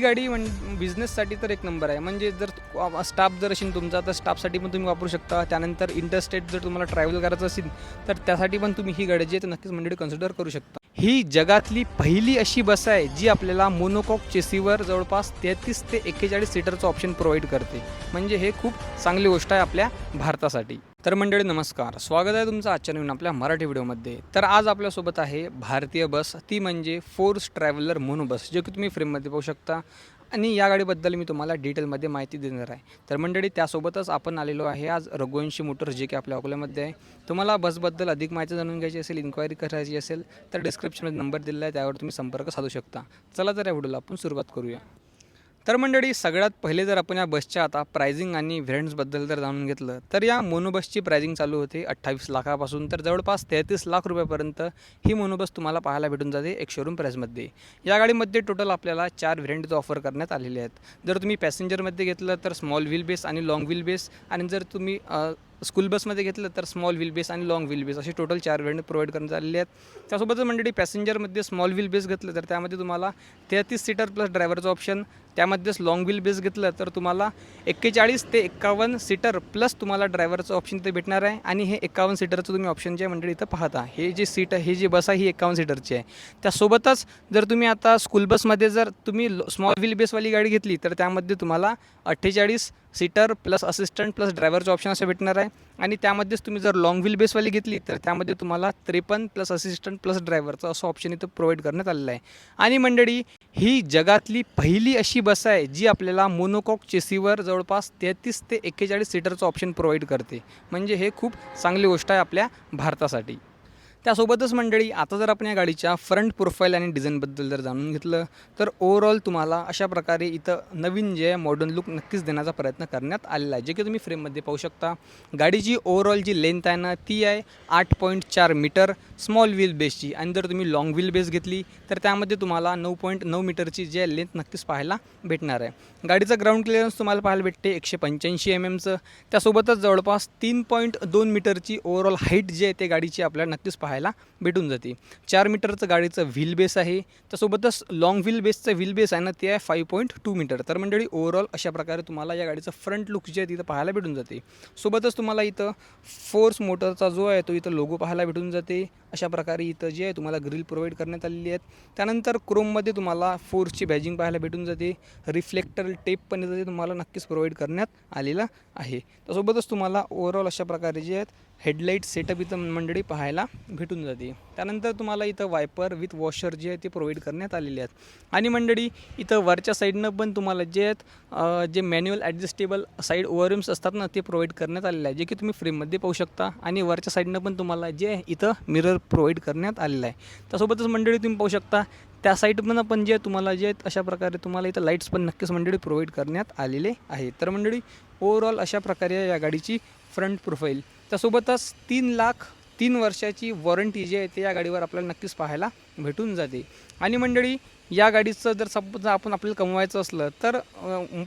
ही गाडी म्हण बिझनेससाठी तर एक नंबर आहे. म्हणजे जर स्टाफ जर असेल तुमचा तर स्टाफसाठी पण तुम्ही वापरू शकता. त्यानंतर इंटरस्टेट जर तुम्हाला ट्रॅव्हल करायचं असेल तर त्यासाठी पण तुम्ही ही गाडी जी आहे ते नक्कीच मंडळी कन्सिडर करू शकता. ही जगातली पहिली अशी बस आहे जी आपल्याला मोनोकॉक चेसीवर जवळपास तेहतीस ते एक्केचाळीस सीटरचं ऑप्शन प्रोव्हाइड करते. म्हणजे हे खूप चांगली गोष्ट आहे आपल्या भारतासाठी. तर मंडळी नमस्कार. स्वागत आहे तुमचं आजच्या नवीन आपल्या मराठी व्हिडिओमध्ये. तर आज आपल्यासोबत आहे भारतीय बस. ती म्हणजे फोर्स ट्रॅव्हलर मोनो बस जे की तुम्ही फ्रेममध्ये पाहू शकता. आणि या गाडीबद्दल मी तुम्हाला डिटेलमध्ये माहिती देणार आहे. तर मंडळी त्यासोबतच आपण आलेलो आहे आज रघुवंशी मोटर्स जे की आपल्या अकोल्यामध्ये आहे. तुम्हाला बसबद्दल अधिक माहिती जाणून घ्यायची असेल इन्क्वायरी करायची असेल तर डिस्क्रिप्शनमध्ये नंबर दिलेला आहे त्यावर तुम्ही संपर्क साधू शकता. चला तर या व्हिडिओला आपण सुरुवात करूया. तर मंडळी सगळ्यात पहिले जर आपण या बसच्या आता प्रायझिंग आणि व्हेरियंट्सबद्दल जर जाणून घेतलं तर या मोनोबसची प्रायझिंग चालू होते अठ्ठावीस लाखापासून तर जवळपास तेहतीस लाख रुपयापर्यंत ही मोनोबस तुम्हाला पाहायला भेटून जाते एक शोरूम प्राईजमध्ये या गाडीमध्ये टोटल आपल्याला चार व्हेरियंट ऑफर करण्यात आलेले आहेत. जर तुम्ही पॅसेंजरमध्ये घेतलं तर स्मॉल व्हील बेस आणि लॉंग व्हील बेस आणि जर तुम्ही स्कूल बसमध्ये घेतलं तर स्मॉल व्हील बेस आणि लॉंग व्हील बेस असे टोटल चार व्हेरियंट प्रोव्हाइड करण्यात आलेले आहेत. त्यासोबतच मंडळी पॅसेंजरमध्ये स्मॉल व्हील बेस घेतलं तर त्यामध्ये तुम्हाला तेहतीस सीटर प्लस ड्रायव्हरचं ऑप्शन त्यामध्येच लाँग व्हील बेस घेतलं तर तुम्हाला एक्केचाळीस ते एक्कावन्न सीटर प्लस तुम्हाला ड्रायव्हरचं ऑप्शन इथे भेटणार आहे. आणि हे एक्कावन्न सीटरचं तुम्ही ऑप्शन जे आहे मंडळी इथं पाहता. हे जे सीट आहे ही जी बस आहे ही एक्कावन्न सीटरची आहे. त्यासोबतच जर तुम्ही आता स्कूल बसमध्ये जर तुम्ही स्मॉल व्हील बेसवाली गाडी घेतली तर त्यामध्ये तुम्हाला अठ्ठेचाळीस सीटर प्लस असिस्टंट प्लस ड्रायव्हरचं ऑप्शन असं भेटणार आहे. आणि त्यामध्येच तुम्ही जर लाँग व्हील बेसवाली घेतली तर त्यामध्ये तुम्हाला त्रेपन्न प्लस असिस्टंट प्लस ड्रायव्हरचं असं ऑप्शन इथं प्रोव्हाइड करण्यात आलेलं आहे. आणि मंडळी ही जगातली पहिली अशी बस आहे जी आपल्याला मोनोकॉक चेसीवर जवळपास तेहतीस ते एक्केचाळीस सीटरचं ऑप्शन प्रोव्हाइड करते. म्हणजे हे खूप चांगली गोष्ट आहे आपल्या भारतासाठी. त्यासोबतच मंडळी आता जर आपण या गाडीच्या फ्रंट प्रोफाईल आणि डिझाईनबद्दल जर जाणून घेतलं तर ओव्हरऑल तुम्हाला अशा प्रकारे इथं नवीन जे आहे मॉडर्न लुक नक्कीच देण्याचा प्रयत्न करण्यात आलेला आहे. जे की तुम्ही फ्रेममध्ये पाहू शकता गाडीची ओव्हरऑल जी लेंथ आहे ना ती आहे आठ पॉईंट चार मीटर स्मॉल व्हील बेसची आणि जर तुम्ही लॉंग व्हील बेस घेतली तर त्यामध्ये तुम्हाला नऊ पॉईंट नऊ मीटरची जी आहे लेंथ नक्कीच पाहायला भेटणार आहे. गाडीचं ग्राउंड क्लिअरन्स तुम्हाला पाहायला भेटते एकशे पंच्याऐंशी एम एमचं त्यासोबतच जवळपास तीन पॉईंट दोन मीटरची ओव्हरऑल हाईट जी आहे ते गाडीची आपल्याला नक्कीच पाहायला भेटून जाते. चार मीटरचं गाडीचं व्हील बेस आहे. त्यासोबतच लाँग व्हील बेसचं व्हील बेस आहे ना ते आहे फाईव्ह पॉईंट टू मीटर तर मंडळी ओव्हरऑल अशा प्रकारे तुम्हाला या गाडीचं फ्रंट लुक जे आहे तिथं पाहायला भेटून जाते. सोबतच तुम्हाला इथं फोर्स मोटरचा जो आहे तो इथं लोगो पाहायला भेटून जाते. अशा प्रकारे इथं जे आहे तुम्हाला ग्रिल प्रोव्हाइड करण्यात आलेली आहेत. त्यानंतर क्रोममध्ये तुम्हाला फोर्सची बॅजिंग पाहायला भेटून जाते. रिफ्लेक्टर टेप पण इथं तुम्हाला नक्कीच प्रोव्हाइड करण्यात आलेला आहे. त्यासोबतच तुम्हाला ओवरऑल अशा प्रकारे जे आहेत हेडलाईट सेटअप इथं मंडळी पाहायला भेटून जाते. त्यानंतर तुम्हाला इथं वायपर विथ वॉशर जे आहे ते प्रोव्हाइड करण्यात आलेले आहेत. आणि मंडळी इथं वरच्या साईडनं पण तुम्हाला जे आहेत जे मॅन्युअल ॲडजस्टेबल साईड ओव्हरिम्स असतात ना ते प्रोव्हाइड करण्यात आलेले आहे जे की तुम्ही फ्रीमध्ये पाहू शकता. आणि वरच्या साईडनं पण तुम्हाला जे इथं मिरर प्रोव्हाइड करण्यात आलेलं आहे. त्यासोबतच मंडळी तुम्ही पाहू शकता त्या साईडनं पण जे तुम्हाला जे आहेत अशा प्रकारे तुम्हाला इथं लाईट्स पण नक्कीच मंडळी प्रोव्हाइड करण्यात आलेले आहे तर मंडळी ओवरऑल अशा प्रकारे या गाडीची फ्रंट प्रोफाईल त्यासोबतच तीन लाख तीन वर्षाची वॉरंटी जी आहे ते या गाडीवर आपल्याला नक्कीच पाहायला भेटून जाते. आणि मंडळी या गाडीचं जर सपोज आपण आपल्याला कमवायचं असलं तर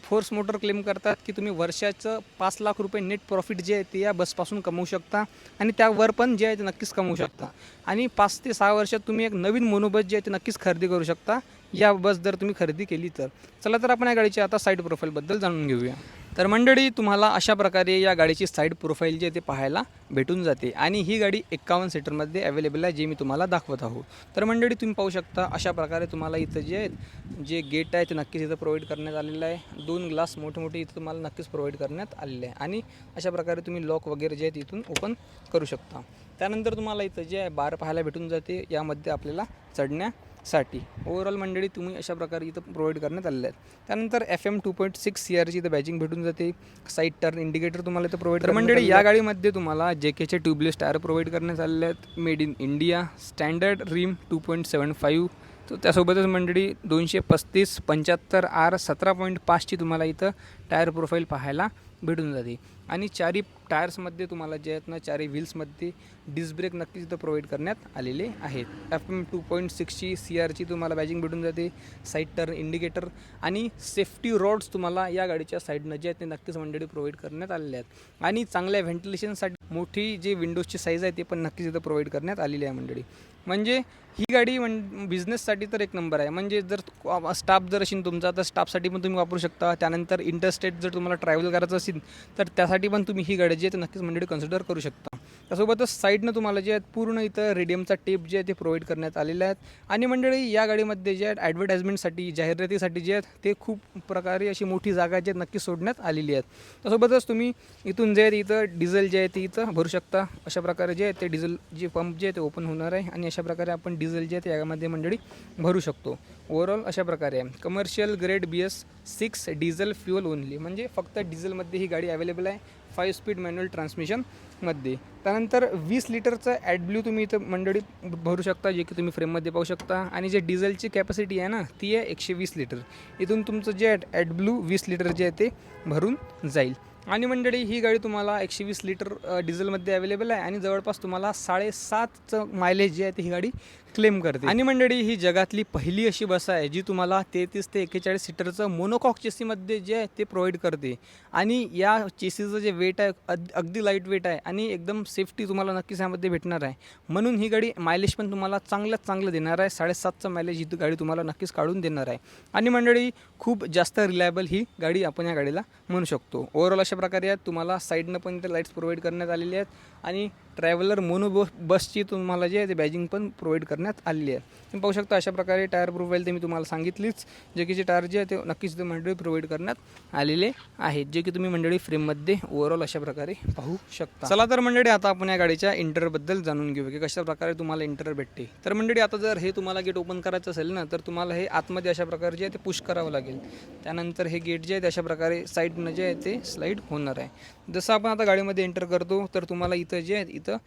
फोर्स मोटर क्लेम करतात की तुम्ही वर्षाचं पाच लाख रुपये नेट प्रॉफिट जे आहे ते या बसपासून कमवू शकता आणि त्यावर पण जे आहे ते नक्कीच कमवू शकता. आणि पाच ते सहा वर्षात तुम्ही एक नवीन मोनोबस जे आहे ते नक्कीच खरेदी करू शकता. या बस जर तुम्ही खरेदी केली तर. चला तर आपण या गाडीची आता साईड प्रोफाईलबद्दल जाणून घेऊया. तर मंडळी तुम्हाला अशा प्रकारे या गाडीची साईड प्रोफाईल जी आहे ते पाहायला भेटून जाते आणि ही गाडी एक्कावन्न सीटरमध्ये अवेलेबल आहे जे मी तुम्हाला दाखवत आहो तर मंडळी तुम्ही पाहू शकता अशा प्रकारे तुम्हाला इथं जे आहेत जे गेट आहे ते नक्कीच इथं प्रोव्हाइड करण्यात आलेलं आहे. दोन ग्लास मोठे मोठे इथं तुम्हाला नक्कीच प्रोव्हाइड करण्यात आलेले आहे. आणि अशा प्रकारे तुम्ही लॉक वगैरे जे आहेत इथून ओपन करू शकता. त्यानंतर तुम्हाला इथं जे आहे बार पाहायला भेटून जाते. यामध्ये आपल्याला चढण्या चढण्यासाठी ओव्हरऑल मंडळी तुम्ही अशा प्रकारे इथं प्रोव्हाइड करण्यात आलेले आहेत. त्यानंतर F M two point six C आरची इथं बॅचिंग भेटून जाते. साईड टर्न इंडिकेटर तुम्हाला इथं प्रोव्हाइड तर मंडळी या गाडीमध्ये तुम्हाला जे केचे ट्यूबलेस टायर प्रोव्हाइड करण्यात आलेले आहेत. Made in India standard rim two point seven five तर त्यासोबतच मंडळी दोनशे पस्तीस पंच्याहत्तर आर सतरा पॉईंट पाचची तुम्हाला इथं टायर प्रोफाईल पाहायला भेटून जाते. आणि चारी टायर्समध्ये तुम्हाला जे आहेत ना चारी व्हील्समध्ये डिस्क ब्रेक नक्कीच इथं प्रोव्हाइड करण्यात आलेले आहेत. एफ एम टू पॉईंट सिक्सची सी आरची तुम्हाला बॅजिंग भेटून जाते साईड टर्न इंडिकेटर आणि सेफ्टी रॉड्स तुम्हाला या गाडीच्या साईडनं जे आहेत ते नक्कीच मंडळी प्रोव्हाइड करण्यात आलेले आहेत. आणि चांगल्या व्हेंटिलेशनसाठी मोठी जी विंडोजची साईज आहे ते पण नक्कीच इथं प्रोव्हाइड करण्यात आलेली आहे मंडळी. म्हणजे ही गाडी म्हण बिझनेससाठी तर एक नंबर आहे. म्हणजे जर स्टाफ जर असेल तुमचा तर स्टाफसाठी पण तुम्ही वापरू शकता. त्यानंतर इंटरस्टेट जर तुम्हाला ट्रॅव्हल करायचं असेल तर त्यासाठी पण तुम्ही ही गाडी जी आहे ते नक्कीच मंडळी कन्सिडर करू शकता. त्यासोबतच साईडनं तुम्हाला जे आहेत पूर्ण इथं रेडियमचा टेप जे आहे ते प्रोव्हाइड करण्यात आलेले आहेत. आणि मंडळी या गाडीमध्ये जे आहेत ॲडव्हर्टाईजमेंटसाठी जाहिरातीसाठी जे आहेत ते खूप प्रकारे अशी मोठी जागा जी आहेत नक्की सोडण्यात आलेली आहेत. त्यासोबतच तुम्ही इथून जे आहे इथं डिझेल जे आहे ते इथं भरू शकता. अशा प्रकारे जे आहे ते डिझेल जे पंप जे आहे ते ओपन होणार आहे. आणि अशा प्रकारे आपण डिझेल जे आहे ते यामध्ये मंडळी भरू शकतो. ओव्हरऑल अशा प्रकारे आहे. Commercial grade B S six diesel fuel only म्हणजे फक्त डिझेलमध्ये ही गाडी अवेलेबल आहे. फाईव्ह स्पीड मॅन्युअल ट्रान्समिशनमध्ये त्यानंतर वीस लिटरचं ॲडब्ल्यू तुम्ही इथं मंडळी भरू शकता जे की तुम्ही फ्रेममध्ये पाहू शकता. आणि जे डिझेलची कॅपॅसिटी आहे ना ती आहे एकशे वीस लिटर. इथून तुमचं जे आहे ॲडब्ल्यू वीस लिटर जे आहे ते भरून जाईल. आणि मंडळी ही गाडी तुम्हाला एकशे वीस लिटर डिझेलमध्ये अवेलेबल आहे. आणि जवळपास तुम्हाला साडेसातचं मायलेज जे आहे ती ही गाडी क्लेम करते. आणि मंडळी ही जगातली पहिली अशी बस आहे जी तुम्हाला तेहतीस ते एक्केचाळीस सीटरचं मोनोकॉक चेसीमध्ये जे आहे ते प्रोव्हाइड करते. आणि या चेसीचं जे वेट आहे अग अगदी लाइट वेट आहे आणि एकदम सेफ्टी तुम्हाला नक्कीच यामध्ये भेटणार आहे. म्हणून ही गाडी मायलेज पण तुम्हाला चांगल्यात चांगलं देणार आहे साडेसातचं मायलेज ही गाडी तुम्हाला नक्कीच काढून देणार आहे. आणि मंडळी खूप जास्त रिलायबल ही गाडी आपण या गाडीला म्हणू शकतो. ओव्हरऑल अशा प्रकारे आहेत तुम्हाला साईडनं पण इथे लाईट्स प्रोव्हाइड करण्यात आलेली आहेत. आणि ट्रॅव्हलर मोनो बसची तुम्हाला जे आहे ते बॅजिंग पण प्रोव्हाइड करण्यात आलेली आहे. तुम्ही पाहू शकता अशा प्रकारे टायर प्रोफाईल ते मी तुम्हाला सांगितलीच. जे की जे टायर जे आहे ते नक्कीच ते मंडळी प्रोव्हाइड करण्यात आलेले आहेत. जे की तुम्ही मंडळी फ्रेममध्ये ओव्हरऑल अशा प्रकारे पाहू शकता. चला तर मंडळी आता आपण या गाडीच्या इंटरबद्दल जाणून घेऊ की कशा प्रकारे तुम्हाला इंटर भेटते. तर मंडळी आता जर हे तुम्हाला गेट ओपन करायचं असेल ना तर तुम्हाला हे आतमध्ये अशा प्रकारे जे आहे ते पुश करावं लागेल. त्यानंतर हे गेट जे आहे ते अशा प्रकारे साईडनं जे आहे ते स्लाईड होणार आहे. जसं आपण आता गाडीमध्ये एंटर करतो तर तुम्हाला इथं जे आहे इथं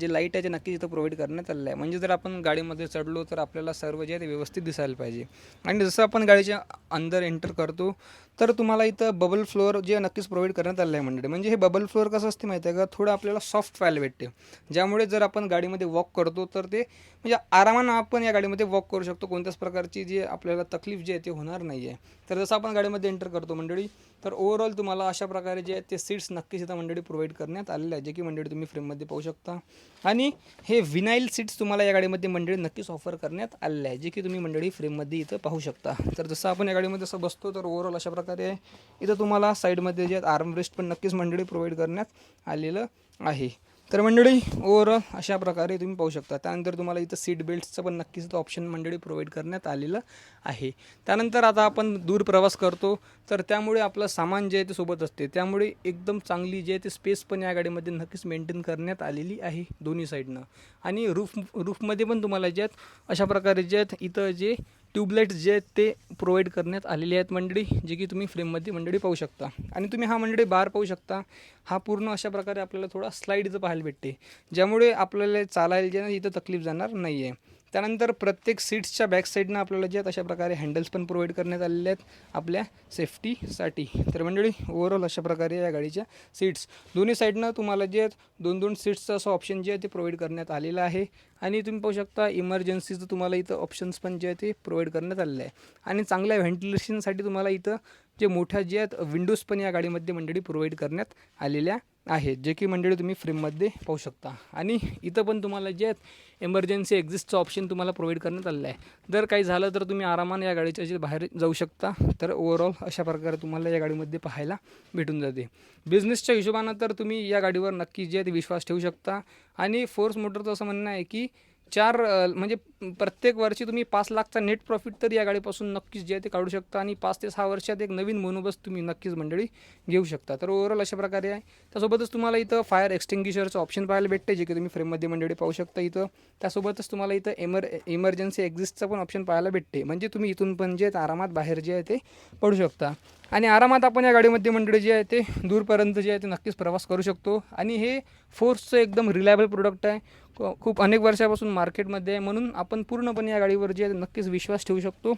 जे लाइट आहे ते नक्कीच इथं प्रोव्हाइड करण्यात आलेलं आहे. म्हणजे जर आपण गाडीमध्ये चढलो तर आपल्याला सर्व जे आहे ते व्यवस्थित दिसायला पाहिजे. आणि जसं आपण गाडीच्या अंदर एंटर करतो तर तुम्हाला इथं बबल फ्लोअर जे नक्कीच प्रोव्हाइड करण्यात आलं आहे मंडळी. म्हणजे हे बबल फ्लोअर कसं असते माहिती आहे का? थोडं आपल्याला सॉफ्ट व्हायला भेटते. ज्यामुळे जर आपण गाडीमध्ये वॉक करतो तर ते म्हणजे आरामानं आपण या गाडीमध्ये वॉक करू शकतो. कोणत्याच प्रकारची जी आपल्याला तकलीफ जी आहे ते होणार नाही आहे तर जसं आपण गाडीमध्ये एंटर करतो मंडळी तर ओव्हरऑल तुम्हाला अशा प्रकारे जे आहेत ते सीट्स नक्कीच इथं मंडळी प्रोव्हाइड करण्यात आलेले आहे जे की मंडळी तुम्ही फ्रेममध्ये पाहू शकता. आणि हे विनाईल सीट्स तुम्हाला या गाडीमध्ये मंडळी नक्कीच ऑफर करण्यात आलेले आहे जे की तुम्ही मंडळी फ्रेममध्ये इथं पाहू शकता. तर जसं आपण या गाडीमध्ये असं बसतो तर ओव्हरऑल अशा प्रकारे आहे इथं तुम्हाला साईडमध्ये जे आर्म रेस्ट पण नक्कीच मंडळी प्रोव्हाइड करण्यात आलेलं आहे. तर मंडळी ओव्हरऑल अशा प्रकारे तुम्ही पाहू शकता. त्यानंतर तुम्हाला इथं सीट बेल्टचं पण नक्कीच तो ऑप्शन मंडळी प्रोव्हाइड करण्यात आलेलं आहे. त्यानंतर आता आपण दूर प्रवास करतो. तर त्यामुळे आपलं सामान जे आहे ते सोबत असते. त्यामुळे एकदम चांगली जे आहे ते स्पेस पण या गाडीमध्ये नक्कीच मेंटेन करण्यात आलेली आहे दोन्ही साईडनं आणि रूफ रूफमध्ये पण तुम्हाला जे आहेत अशा प्रकारे जे आहेत इथं जे ट्यूबलाईट्स जे आहेत ते प्रोव्हाइड करण्यात आलेले आहेत मंडळी जे की तुम्ही फ्रेममध्ये मंडळी पाहू शकता. आणि तुम्ही हा मंडळी बार पाहू शकता. हा पूर्ण अशा प्रकारे आपल्याला थोडा स्लाईडचं पाहायला भेटते. ज्यामुळे आपल्याला चालायला जे इथं तकलीफ जाणार नाही आहे त्यानंतर प्रत्येक सीट्सच्या बॅक साईडनं आपल्याला जे आहेत अशा प्रकारे हँडल्स पण प्रोव्हाइड करण्यात आलेले आहेत आपल्या सेफ्टीसाठी तर मंडळी ओव्हरऑल अशा प्रकारे या गाडीच्या सीट्स दोन्ही साईडनं तुम्हाला जे आहेत दोन दोन सीट्सचं असं ऑप्शन जे आहे ते प्रोव्हाइड करण्यात आलेलं आहे. आणि तुम्ही पाहू शकता इमर्जन्सीचं तुम्हाला इथं ऑप्शन्स पण जे आहे ते प्रोव्हाइड करण्यात आलेलं आहे. आणि चांगल्या व्हेंटिलेशनसाठी तुम्हाला इथं जे मोठ्या जे आहेत विंडोज पण या गाडीमध्ये मंडळी प्रोव्हाइड करण्यात आलेल्या आहेत जे की मंडळी तुम्ही फ्रेममध्ये पाहू शकता. आणि इथं पण तुम्हाला जे आहेत एमर्जन्सी एक्झिस्टचं ऑप्शन तुम्हाला प्रोव्हाइड करण्यात आलेलं आहे. जर काही झालं तर तुम्ही आरामाने या गाडीच्या जे बाहेर जाऊ शकता तर ओव्हरऑल अशा प्रकारे तुम्हाला या गाडीमध्ये पाहायला भेटून जाते. बिझनेसच्या हिशोबानं तर तुम्ही या गाडीवर नक्की जे आहे ते विश्वास ठेवू शकता. आणि फोर्स मोटरचं असं म्हणणं आहे की चार म्हणजे प्रत्येक वर्षी तुम्ही पाच लाखचा नेट प्रॉफिट तर या गाडीपासून नक्कीच जे आहे ते काढू शकता आणि पाच ते सहा वर्षात एक नवीन मोनोबस तुम्ही नक्कीच मंडळी घेऊ शकता. तर ओव्हरऑल अशा प्रकारे आहे. त्यासोबतच तुम्हाला इथं फायर एक्सटिंग्विशरचं ऑप्शन पाहायला भेटते जे की तुम्ही फ्रेममध्ये मंडळी पाहू शकता इथं. त्यासोबतच तुम्हाला इथं एमर इमर्जन्सी एक्झिस्टचं पण ऑप्शन पाहायला भेटते म्हणजे तुम्ही इथून पण जे आरामात बाहेर जे आहे ते पडू शकता. आणि आरामात आपण या गाडीमध्ये मंडळी जे आहे ते दूरपर्यंत जे आहे ते नक्कीच प्रवास करू शकतो. आणि हे फोर्सचं एकदम रिलायबल प्रोडक्ट आहे. खूप अनेक वर्षापासून मार्केटमध्ये आहे. म्हणून आपण पूर्णपणे या गाडीवर जे नक्कीच विश्वास ठेवू शकतो.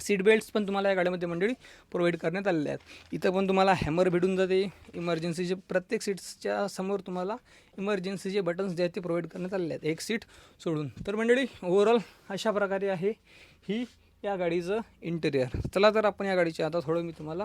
सीट बेल्ट्स पण तुम्हाला या गाडीमध्ये मंडळी प्रोव्हाइड करण्यात आलेले आहेत. इथं पण तुम्हाला हॅमर भेटून जाते. इमर्जन्सीचे प्रत्येक सीट्सच्या समोर तुम्हाला इमर्जन्सीचे बटन्स जे आहेत ते प्रोव्हाइड करण्यात आलेले आहेत. एक सीट सोडून. तर मंडळी ओव्हरऑल अशा प्रकारे आहे ही या गाडीचं इंटेरियर चला तर आपण या गाडीचे आता थोडं मी तुम्हाला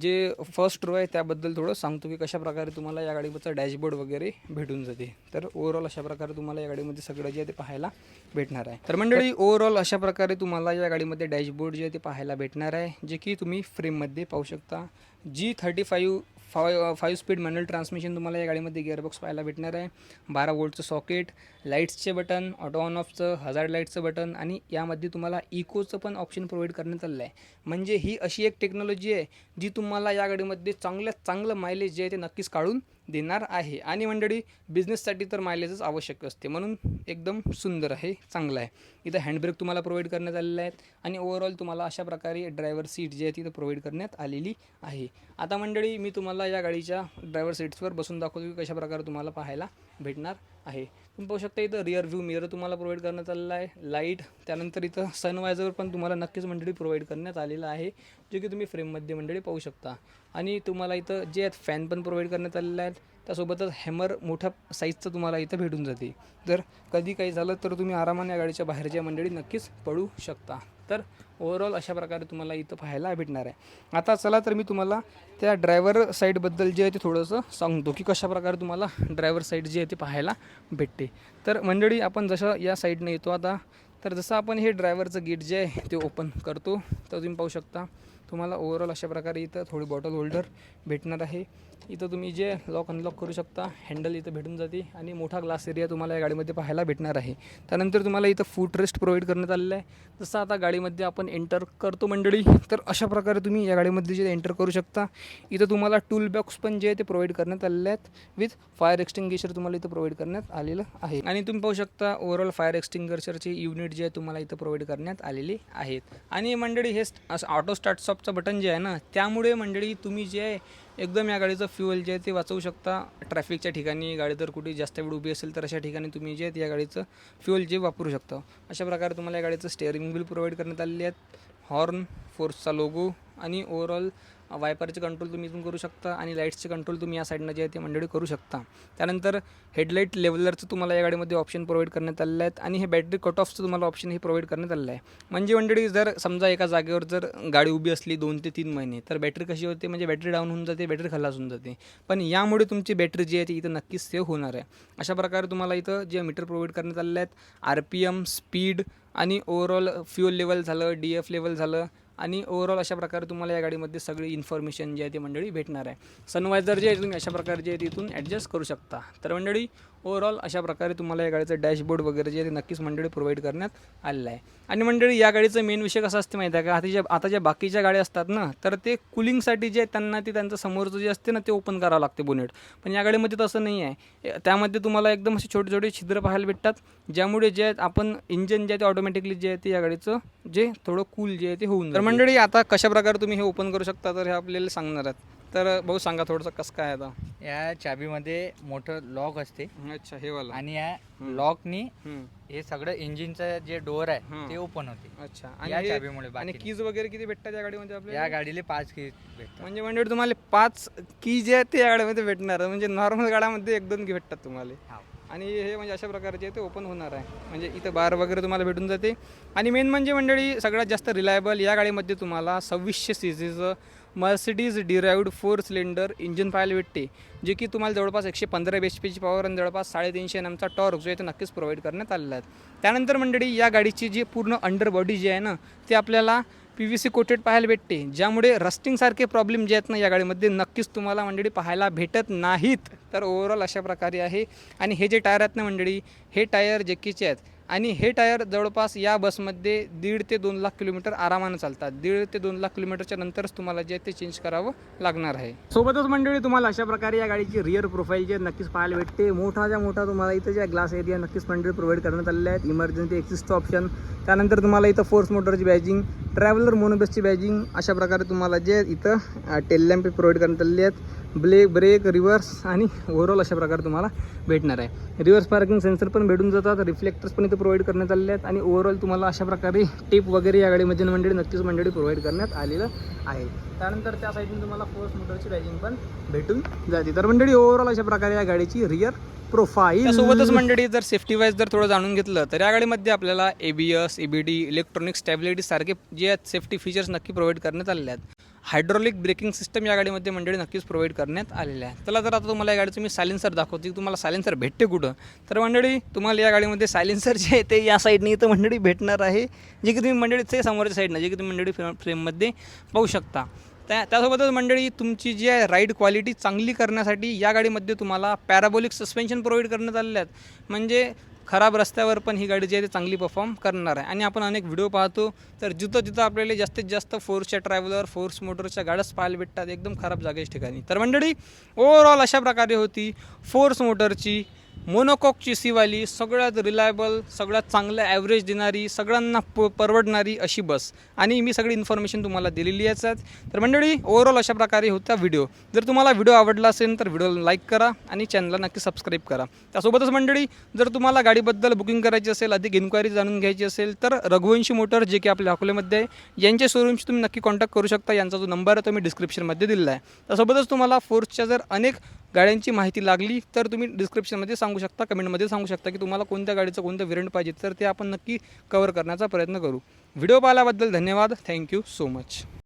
जे फर्स्ट रो आहे त्याबद्दल थोडं सांगतो की कशा प्रकारे तुम्हाला या गाडीचं डॅशबोर्ड वगैरे भेटून जाते. तर ओव्हरऑल अशा प्रकारे तुम्हाला या गाडीमध्ये सगळं जे आहे ते पाहायला भेटणार आहे. तर मंडळी ओव्हरऑल अशा प्रकारे तुम्हाला या गाडीमध्ये डॅशबोर्ड जे आहे ते पाहायला भेटणार आहे जे की तुम्ही फ्रेममध्ये पाहू शकता. G thirty five five five speed manual transmission तुम्हाला या गाडीमध्ये गिअरबॉक्स पाहायला भेटणार आहे. बारा वोल्टचं सॉकेट लाईट्सचे बटन ऑटो ऑन ऑफचं हजार्ड लाईटचं बटन आणि यामध्ये तुम्हाला इकोचं पण ऑप्शन प्रोव्हाइड करण्यात आलं आहे म्हणजे ही अशी एक टेक्नॉलॉजी आहे जी तुम्हाला या गाडीमध्ये चांगल्यात चांगलं मायलेज जे आहे ते नक्कीच काढून देणार आहे. आणि मंडळी बिझनेससाठी तर मायलेजच आवश्यक असते. म्हणून एकदम सुंदर आहे चांगलं आहे. इथं हँडब्रेक तुम्हाला प्रोव्हाइड करण्यात आलेलं आहेत. आणि ओव्हरऑल तुम्हाला अशा प्रकारे ड्रायव्हर सीट जी आहे ती प्रोव्हाइड करण्यात आलेली आहे. आता मंडळी मी तुम्हाला या गाडीच्या ड्रायव्हर सीट्सवर बसून दाखवतो की कशा प्रकारे तुम्हाला पाहायला भेटणार आहे. तुम्ही पाहू शकता इथं रिअर व्ह्यू मिरर तुम्हाला प्रोव्हाइड करण्यात आलेला आहे. लाइट त्यानंतर इथं सनवायझर पण तुम्हाला नक्कीच मंडळी प्रोव्हाइड करण्यात आलेलं आहे जे की तुम्ही फ्रेममध्ये मंडळी पाहू शकता. आणि तुम्हाला इथं जे आहेत फॅन पण प्रोव्हाइड करण्यात आलेले आहेत. त्यासोबतच हॅमर मोठ्या साईजचं तुम्हाला इथं भेटून जाते. जर कधी काही झालं तर तुम्ही आरामाने या गाडीच्या बाहेरच्या मंडळी नक्कीच पडू शकता. तर ओव्हरऑल अशा प्रकारे तुम्हाला इथं पाहायला भेटणार आहे. आता चला तर मी तुम्हाला त्या ड्रायव्हर साईडबद्दल जे आहे ते थोडंसं सांगतो की कशाप्रकारे तुम्हाला ड्रायव्हर साईड जी आहे ते पाहायला भेटते. तर मंडळी आपण जसं या साईडनं येतो आता तर जसं आपण हे ड्रायव्हरचं गेट जे आहे ते ओपन करतो तर तुम्ही पाहू शकता तुम्हाला ओव्हरऑल अशा प्रकारे इथं थोडी बॉटल होल्डर भेटणार आहे. इथं तुम्ही जे लॉक अनलॉक करू शकता हँडल इथं भेटून जाते आणि मोठा ग्लास एरिया तुम्हाला या गाडीमध्ये पाहायला भेटणार आहे. त्यानंतर तुम्हाला इथं फूट रेस्ट प्रोव्हाइड करण्यात आलेलं आहे. जसं आता गाडीमध्ये आपण एंटर करतो मंडळी तर अशा प्रकारे तुम्ही या गाडीमध्ये जे एंटर करू शकता. इथं तुम्हाला टूल बॉक्स पण जे आहे ते प्रोव्हाइड करण्यात आलेले आहेत. विथ फायर एक्सटिंग्विशर तुम्हाला इथं प्रोव्हाइड करण्यात आलेलं आहे. आणि तुम्ही पाहू शकता ओव्हरऑल फायर एक्सटिंग्विशरचे युनिट जे आहे तुम्हाला इथं प्रोव्हाइड करण्यात आलेली आहेत. आणि मंडळी हे असं ऑटो स्टार्ट स्टॉपचं बटन जे आहे ना त्यामुळे मंडळी तुम्ही जे आहे एकदम या गाडीचं फ्युअल जे आहे ते वाचवू शकता. ट्रॅफिकच्या ठिकाणी गाडी जर कुठे जास्त वेळ उभी असेल तर अशा ठिकाणी तुम्ही जे आहेत या गाडीचं फ्युअल जे वापरू शकता. अशा प्रकारे तुम्हाला या गाडीचं स्टेअरिंग व्हील प्रोव्हाइड करण्यात आलेली आहेत. हॉर्न फोर्सचा लोगो आणि ओव्हरऑल वायपरचे कंट्रोल तुम्ही इथून करू शकता आणि लाईट्सचे कंट्रोल तुम्ही या साईडनं जे आहे ते मंडळी करू शकता. त्यानंतर हेडलाईट लेवलरचं तुम्हाला या गाडीमध्ये ऑप्शन प्रोव्हाइड करण्यात आलेलं आहेत आणि हे बॅटरी कट ऑफचं तुम्हाला ऑप्शन हे प्रोव्हाइड करण्यात आलेलं आहे. म्हणजे मंडळी जर समजा एका जागेवर जर गाडी उभी असली दोन ते तीन महिने तर बॅटरी कशी होते? म्हणजे बॅटरी डाऊन होऊन जाते बॅटरी खल्लास होऊन जाते. पण यामुळे तुमची बॅटरी जी आहे ती इथं नक्कीच सेव्ह होणार आहे. अशा प्रकारे तुम्हाला इथं जे मीटर प्रोव्हाइड करण्यात आलेले आहेत आर पी एम स्पीड आणि ओव्हरऑल फ्युअल लेवल झालं डी एफ लेवल झालं आणि ओव्हरऑल अशा प्रकारे तुम्हाला या गाडीमध्ये सगळी इन्फॉर्मेशन जी आहे ती मंडळी भेटणार आहे. सनवायझर जे आहे तुम्ही अशा प्रकारे जे आहे तिथून ॲडजस्ट करू शकता. तर मंडळी ओव्हरऑल अशा प्रकारे तुम्हाला या गाडीचं डॅशबोर्ड वगैरे जे आहे ते नक्कीच मंडळी प्रोव्हाइड करण्यात आलेलं आहे. आणि मंडळी या गाडीचं मेन विषय कसा असते माहिती आहे का? आता ज्या आता ज्या बाकीच्या गाड्या असतात ना तर ते कुलिंगसाठी जे आहे त्यांना ते त्यांचं समोरचं जे असते ना ते ओपन करावं लागते बोनेट पण या गाडीमध्ये तसं नाही आहे. त्यामध्ये तुम्हाला एकदम असे छोटे छोटे छिद्र पाहायला भेटतात ज्यामुळे जे आहेत आपण इंजन जे आहे ते ऑटोमॅटिकली जे आहे ते या गाडीचं जे थोडं कूल जे आहे ते होऊन तर मंडळी आता कशा प्रकारे तुम्ही हे ओपन करू शकता तर हे आपल्याला सांगणार आहेत तर भाऊ सांगा थोडंसं कसं काय आता या चाबीमध्ये मोठं लॉक असते अच्छा हे वाला आणि या. लॉकनी हम्म. हे सगळं इंजिनचं जे डोअर आहे. ते ओपन होते अच्छा या आणि हे- चाबीमुळे आणि बाकी. कीज वगैरे किती भेटतात या गाडीमध्ये या गाडीला पाच की भेटतात म्हणजे मंडळी तुम्हाला पाच की जे आहेत ते या गाडीमध्ये भेटणार म्हणजे नॉर्मल गाड्यामध्ये एक दोन की भेटतात तुम्हाला हा. आणि हे म्हणजे अशा प्रकारचे ते ओपन होणार आहे. म्हणजे इथं बार वगैरे तुम्हाला भेटून जाते. आणि मेन म्हणजे मंडळी सगळ्यात जास्त रिलायबल या गाडीमध्ये तुम्हाला सव्वीसशे सी सीचं Mercedes derived four cylinder engine पाहायला भेटते. जे की तुम्हाला जवळपास एकशे पंधरा बी पीची पॉवर आणि जवळपास साडेतीनशे एन एमचा टॉर्क जो आहे ते नक्कीच प्रोव्हाइड करण्यात आलेला आहे. त्यानंतर मंडळी या गाडीची जी पूर्ण अंडर बॉडी जी आहे ना ते आपल्याला पी व्ही सी कोटेड पाहायला भेटते ज्यामुळे रस्टिंगसारखे प्रॉब्लेम जे आहेत ना या गाडीमध्ये नक्कीच तुम्हाला मंडळी पाहायला भेटत नाहीत. तर ओव्हरऑल अशा प्रकारे आहे. आणि हे जे टायर आहेत ना मंडळी हे टायर जेकीचे आहेत आणि हे टायर जवळपास या बसमध्ये दीड ते दोन लाख किलोमीटर आरामानं चालतात. दीड ते दोन लाख किलोमीटरच्या नंतरच तुम्हाला जे ते चेंज करावं लागणार आहे. सोबतच मंडळी तुम्हाला अशा प्रकारे या गाडीची रिअर प्रोफाईल जे नक्कीच पाहायला भेटते. मोठाच्या मोठा तुम्हाला इथं ज्या ग्लास एरिया नक्कीच मंडळी प्रोव्हाइड करण्यात आलेले आहेत. इमर्जन्सी एक्सिस्ट ऑप्शन त्यानंतर तुम्हाला इथं फोर्स मोटरची बॅजिंग ट्रॅव्हलर मोनोबसची बॅजिंग अशा प्रकारे तुम्हाला जे इथं टेल लॅम्प प्रोव्हाइड करण्यात आलेले आहेत. ब्लेक ब्रेक रिव्हर्स आणि ओव्हरऑल अशा प्रकारे तुम्हाला भेटणार आहे. रिव्हर्स पार्किंग सेन्सर पण भेटून जातात. रिफ्लेक्टर्स पण इथं प्रोव्हाइड करण्यात आलेले आहेत आणि ओव्हरऑल तुम्हाला अशा प्रकारे टिप वगैरे या गाडीमध्ये मंडळी नक्कीच मंडळी प्रोव्हाइड करण्यात आलेलं आहे. त्यानंतर त्या साईडने तुम्हाला फोर्स मोटरची बॅजिंग पण भेटून जाते. तर मंडळी ओव्हरऑल अशा प्रकारे या गाडीची रिअर प्रोफाईल सोबतच मंडळी जर सेफ्टी वाईज जर थोडं जाणून घेतलं तर या गाडीमध्ये आपल्याला A B S B D electronic stability सारखे जे आहेत सेफ्टी फीचर्स नक्की प्रोव्हाइड करण्यात आलेले आहेत. हायड्रॉलिक ब्रेकिंग सिस्टम या गाडीमध्ये मंडळी नक्कीच प्रोव्हाइड करण्यात आलेल्या आहे चला तर आता तुम्हाला या गाडीचं मी सायलेन्सर दाखवते. की तुम्हाला सायलेन्सर भेटते कुठं? तर मंडळी तुम्हाला या गाडीमध्ये सायलेन्सर जे आहे ते या साईडने इथं मंडळी भेटणार आहे. जे की तुम्ही मंडळी ते समोरच्या साईडनं जे की तुम्ही मंडळी फ्रेम फ्रेममध्ये पाहू शकता. त्या त्यासोबतच मंडळी तुमची जी आहे राईड क्वालिटी चांगली करण्यासाठी या गाडीमध्ये तुम्हाला पॅराबोलिक सस्पेन्शन प्रोव्हाइड करण्यात आलेले आहेत. म्हणजे खराब रस्त्यावर पण ही गाडी जी आहे ती चांगली परफॉर्म करणार आहे. आणि आपण अनेक व्हिडिओ पाहतो तर जिथं जिथं आपल्याला जास्तीत जास्त फोर्सच्या ट्रॅव्हलर फोर्स मोटरच्या गाड्याच पाहायला भेटतात एकदम खराब जागेच्या ठिकाणी. तर मंडळी ओव्हरऑल अशा प्रकारे होती फोर्स मोटरची मोनोकॉकची सीवाली सगळ्यात रिलायबल सगळ्यात चांगलं ॲव्हरेज देणारी सगळ्यांना प परवडणारी अशी बस. आणि मी सगळी इन्फॉर्मेशन तुम्हाला दिलेली आहे तर मंडळी ओवरऑल अशा प्रकारे होता व्हिडिओ जर तुम्हाला व्हिडिओ आवडला असेल तर व्हिडिओला लाईक करा आणि चॅनलला नक्की सबस्क्राईब करा. त्यासोबतच मंडळी जर तुम्हाला गाडीबद्दल बुकिंग करायची असेल अधिक इन्क्वायरी जाणून घ्यायची असेल तर रघुवंशी मोटर जे की आपल्या अकोल्यामध्ये आहे यांच्या शोरूमशी तुम्ही नक्की कॉन्टॅक्ट करू शकता. यांचा जो नंबर आहे तो मी डिस्क्रिप्शनमध्ये दिलेला आहे. त्यासोबतच तुम्हाला फोर्सच्या जर अनेक गाड्यांची माहिती लागली तर तुम्ही डिस्क्रिप्शनमध्ये सांगू शकता कमेंटमध्ये सांगू शकता की तुम्हाला कोणत्या गाडीचं कोणतं व्हेरियंट पाहिजे तर ते आपण नक्की कवर करण्याचा प्रयत्न करू. व्हिडिओ पाहिल्याबद्दल धन्यवाद. Thank you so much